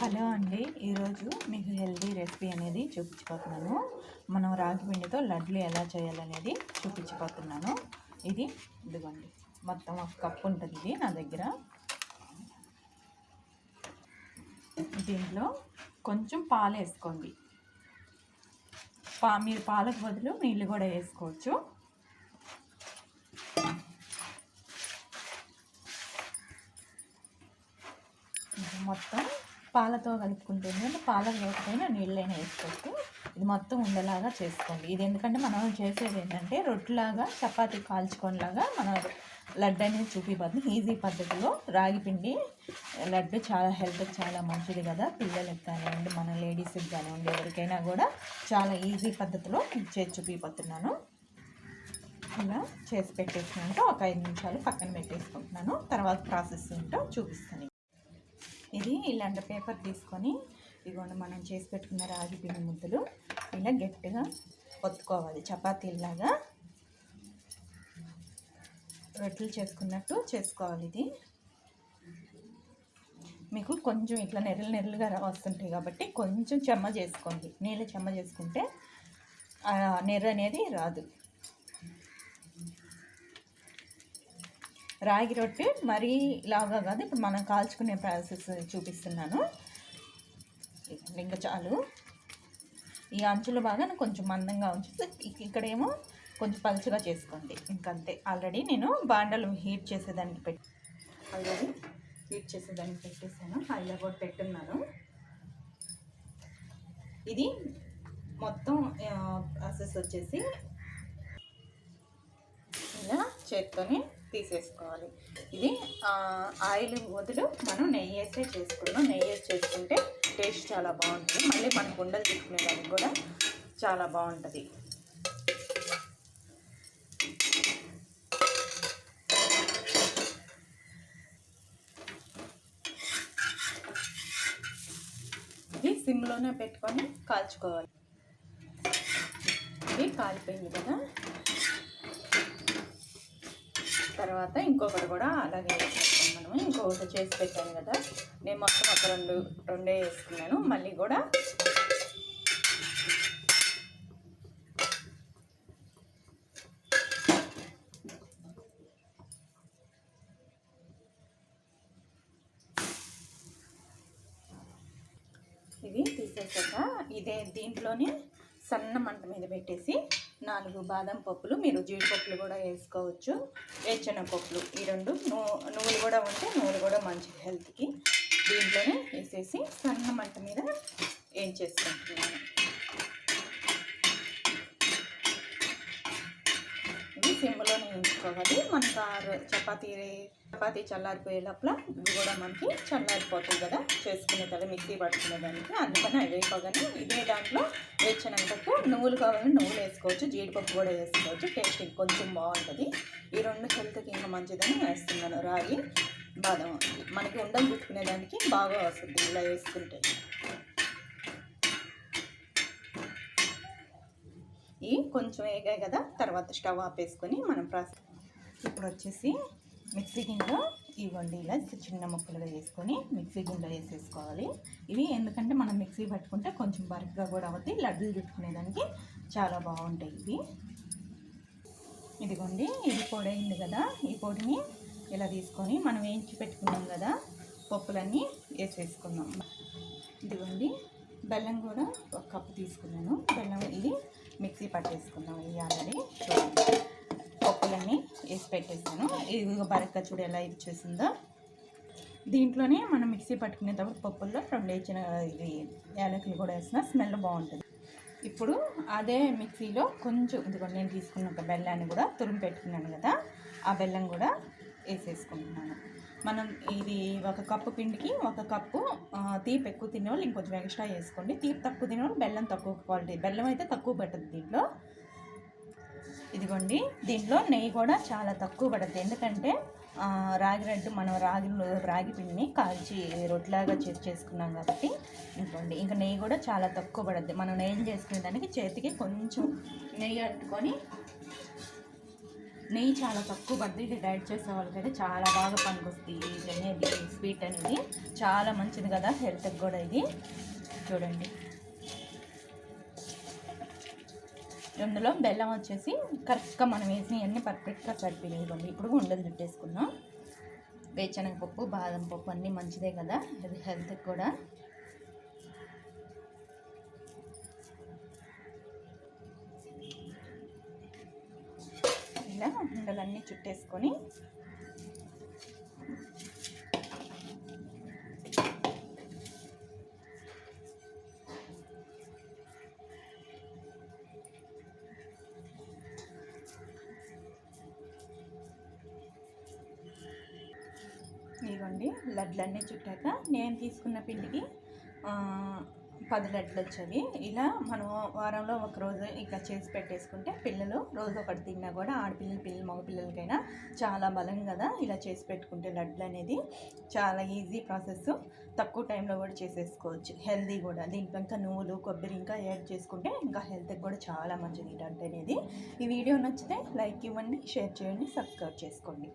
Hello అండి. ఈరోజు మీకు హెల్దీ రెసిపీ అనేది చూపించిపోతున్నాను మనం రాగి పిండితో లడ్లు ఎలా చేయాలనేది చూపించిపోతున్నాను ఇది ఇదిగోండి. మొత్తం ఒక కప్పు ఉంటుంది ఇది నా దగ్గర. దీంట్లో కొంచెం పాలు వేసుకోండి. పా మీరు పాలకు బదులు నీళ్ళు కూడా వేసుకోవచ్చు. మొత్తం పాలతో కలుపుకుంటుంది అంటే పాలకు లేకపోయినా నీళ్ళైనా వేసుకోవచ్చు. ఇది మొత్తం ఉండేలాగా చేసుకోండి. ఇది ఎందుకంటే మనం చేసేది ఏంటంటే రొట్టెలాగా చపాతీ కాల్చుకోనిలాగా మనం లడ్డు అనేది చూపిపోతుంది. ఈజీ పద్ధతిలో రాగి పిండి లడ్డు చాలా హెల్త్కి చాలా మంచిది కదా. పిల్లలకి కానివ్వండి మన లేడీస్కి కానివ్వండి ఎవరికైనా కూడా చాలా ఈజీ పద్ధతిలో చేసి చూపిపోతున్నాను. ఇలా చేసి పెట్టేసినాక ఒక ఐదు నిమిషాలు పక్కన పెట్టేసుకుంటున్నాను. తర్వాత ప్రాసెస్ ఏంటో చూపిస్తాను ఇది ఇలాంటి పేపర్ తీసుకొని ఇదిగోండి మనం చేసి పెట్టుకున్న రాగి పిండి ముద్దలు ఇలా గట్టిగా ఒత్తుకోవాలి. చపాతీలాగా రొట్టెలు చేసుకున్నట్టు చేసుకోవాలి ఇది. మీకు కొంచెం ఇట్లా నెరలు నెరలుగా వస్తుంటాయి కాబట్టి కొంచెం చెమ్మ చేసుకోండి. నీళ్ళు చెమ్మ చేసుకుంటే ఆ నెర్ర అనేది రాదు. రాగి రొట్టె మరీ లాగా కాదు. ఇప్పుడు మనం కాల్చుకునే ప్రాసెస్ చూపిస్తున్నాను. ఇంకా చాలు. ఈ అంచుల బాగా కొంచెం మందంగా ఉంచి ఇక్కడేమో కొంచెం పలుచగా చేసుకోండి. ఇంకంతే. ఆల్రెడీ నేను బాండలు హీట్ చేసేదానికి పెట్టి ఆల్రెడీ హీట్ చేసేదానికి పెట్టేసాను ఆయిల్ కూడా పెట్టున్నాను. ఇది మొత్తం ప్రాసెస్ వచ్చేసి ఇలా చేత్తోని తీసేసుకోవాలి. ఇది ఆయిల్ వదులు మనం నెయ్యి వేసే చేసుకున్నాం నెయ్యి వేసి చేసుకుంటే టేస్ట్ చాలా బాగుంటుంది. మళ్ళీ మనకు గుండెలు తీసుకునేదానికి కూడా చాలా బాగుంటుంది. ఇది సిమ్లోనే పెట్టుకొని కాల్చుకోవాలి. ఇది కాలిపోయింది కదా. తర్వాత ఇంకొకటి కూడా అలాగే వేసేస్తాం మనము ఇంకొకటి చేసి పెట్టాను కదా. నేను మొత్తం ఒక రెండు రెండే వేసుకున్నాను. మళ్ళీ కూడా ఇది తీసేసాక ఇదే దీంట్లోనే సన్న మంట మీద పెట్టేసి నాలుగు బాదం పప్పులు మీరు జీడిపప్పులు కూడా వేసుకోవచ్చు. వేరుచెనగ పప్పులు ఈ రెండు. నువ్వులు కూడా ఉంటే నువ్వులు కూడా మంచిది హెల్త్కి. దీంట్లోనే వేసేసి సన్న మంట మీద ఏం చేసుకుంటున్నాను ఇది వేసుకోవాలి. మనకు ఆరు చపాతీ చపాతీ చల్లారిపోయే లోపల ఇవి కూడా మనకి చల్లారిపోతుంది కదా. చేసుకునే కదా మిక్సీ పట్టుకునే దానికి అందుకని అవి వేయకోగానే ఇదే దాంట్లో వేరుశనగపప్పు నువ్వులు కావాలని నువ్వులు వేసుకోవచ్చు. జీడిపప్పు కూడా వేసుకోవచ్చు. టేస్ట్ కొంచెం బాగుంటుంది. ఈ రెండు హెల్త్కి ఇంకా మంచిదని వేస్తున్నాను. రాగి బాదం. మనకి ఉండలు పుట్టుకునే దానికి బాగా వస్తుంది ఇలా వేసుకుంటే. ఇవి కొంచెం వేగాయి కదా. తర్వాత స్టవ్ ఆపేసుకొని మనం ప్రాసెస్ ఇప్పుడు వచ్చేసి మిక్సీ గిన్నెలో ఇవ్వండి. ఇలా చిన్న ముక్కలుగా వేసుకొని మిక్సీ గిన్నెలో వేసేసుకోవాలి. ఇవి ఎందుకంటే మనం మిక్సీ పట్టుకుంటే కొంచెం బరక్గా కూడా అవుతాయి లడ్డూలు చుట్టుకునేదానికి చాలా బాగుంటాయి ఇవి. ఇదిగోండి ఇది పొడి అయింది కదా. ఈ పొడిని ఇలా తీసుకొని మనం వేయించి పెట్టుకున్నాం కదా పప్పులన్నీ వేసేసుకున్నాం ఇదిగోండి బెల్లం కూడా ఒక కప్పు తీసుకున్నాను. బెల్లం ఇది మిక్సీ పట్టేసుకున్నాం ఇవి ఆల్రెడీ చూడండి వేసి పెట్టేసాను ఇది బరక్క చూడు ఎలా ఇచ్చేసిందో దీంట్లోనే మనం మిక్సీ పట్టుకునేటప్పుడు పప్పుల్లో రెండు వేసిన ఇది యాలకులు కూడా వేసిన స్మెల్ బాగుంటుంది. ఇప్పుడు అదే మిక్సీలో కొంచెం ఇదిగోండి నేను తీసుకున్న ఒక బెల్లాన్ని కూడా తురుము పెట్టుకున్నాను కదా ఆ బెల్లం కూడా వేసేసుకుంటున్నాను. మనం ఇది ఒక కప్పు పిండికి ఒక కప్పు తీపి ఎక్కువ తినేవాళ్ళు ఇంకొంచెం ఎక్స్ట్రా వేసుకోండి. తీపి తక్కువ తినేవాళ్ళు బెల్లం తక్కువ క్వాలిటీ బెల్లం అయితే తక్కువ పడుతుంది దీంట్లో. ఇదిగోండి దీంట్లో నెయ్యి కూడా చాలా తక్కువ పడుతుంది ఎందుకంటే రాగి రెడ్డు మనం రాగి రాగి పిండిని కాల్చి రొట్లాగా చేసి చేసుకున్నాం కాబట్టి ఇంకోండి ఇంకా నెయ్యి కూడా చాలా తక్కువ పడుద్ది. మనం నెయ్యి చేసుకునే దానికి చేతికి కొంచెం నెయ్యి అట్టుకొని నెయ్యి చాలా తక్కువ పడుతుంది ఇది డైట్ చేసే వాళ్ళకైతే చాలా బాగా పనికొస్తుంది ఇది అనేది స్వీట్ అనేది. చాలా మంచిది కదా హెల్త్కి కూడా ఇది. చూడండి. ఇందులో బెల్లం వచ్చేసి కరెక్ట్గా మనం వేసి అన్నీ పర్ఫెక్ట్గా సరిపోయినాయి ఇప్పుడు ఉండలు చుట్టేసుకున్నాం వేరుశనగపప్పు బాదం పప్పు అన్నీ మంచిదే కదా ఇది హెల్త్కి కూడా. ఇలా ఉండలన్నీ చుట్టేసుకొని ఇదిగోండి లడ్లన్నీ చుట్టాక నేను తీసుకున్న పిండికి పది లడ్లు వచ్చేవి ఇలా మనం వారంలో ఒక రోజు ఇట్లా చేసి పెట్టేసుకుంటే పిల్లలు రోజు ఒకటి తిన్నా కూడా ఆడపిల్లలు పిల్లలు మగపిల్లలకైనా చాలా బలం కదా ఇలా చేసి పెట్టుకుంటే లడ్లు అనేది చాలా ఈజీ ప్రాసెస్. తక్కువ టైంలో కూడా చేసేసుకోవచ్చు. హెల్దీ కూడా. దీంట్లో ఇంకా నువ్వులు కొబ్బరి ఇంకా యాడ్ చేసుకుంటే ఇంకా హెల్త్కి కూడా చాలా మంచిది లడ్డు అనేది ఈ వీడియో నచ్చితే లైక్ ఇవ్వండి షేర్ చేయండి సబ్స్క్రైబ్ చేసుకోండి.